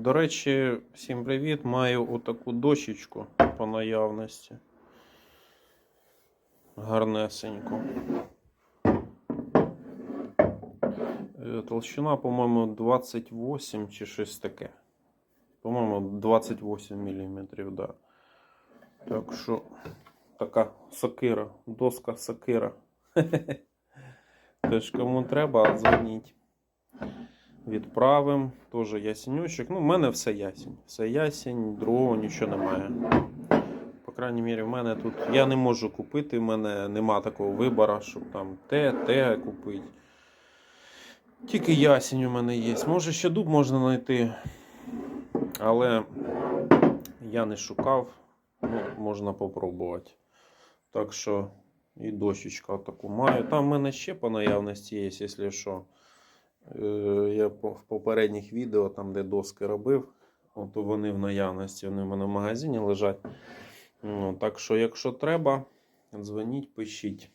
До речі, всім привіт. Маю отаку дощечку по наявності. Гарнесеньку. Е, Толщина, по-моєму, 28 чи щось таке. По-моєму, 28 мм, да. Так що така сокира, доска сокира. Тож, кому треба, дзвоніть. Відправим. Теж ясенючок. Ну, в мене все ясень. Все ясень, другого нічого немає. По крайній мірі, в мене тут. Я не можу купити, в мене нема такого вибору, щоб там те, те купити. Тільки ясень у мене є. Може ще дуб можна знайти. Але я не шукав. Ну, можна попробувати. Так що і дощечка таку маю. Там в мене ще по наявності є, якщо що. Е, Я в попередніх відео, там, де доски робив, от вони в наявності, вони в мене в магазині лежать. Ну, так що, якщо треба, дзвоніть, пишіть.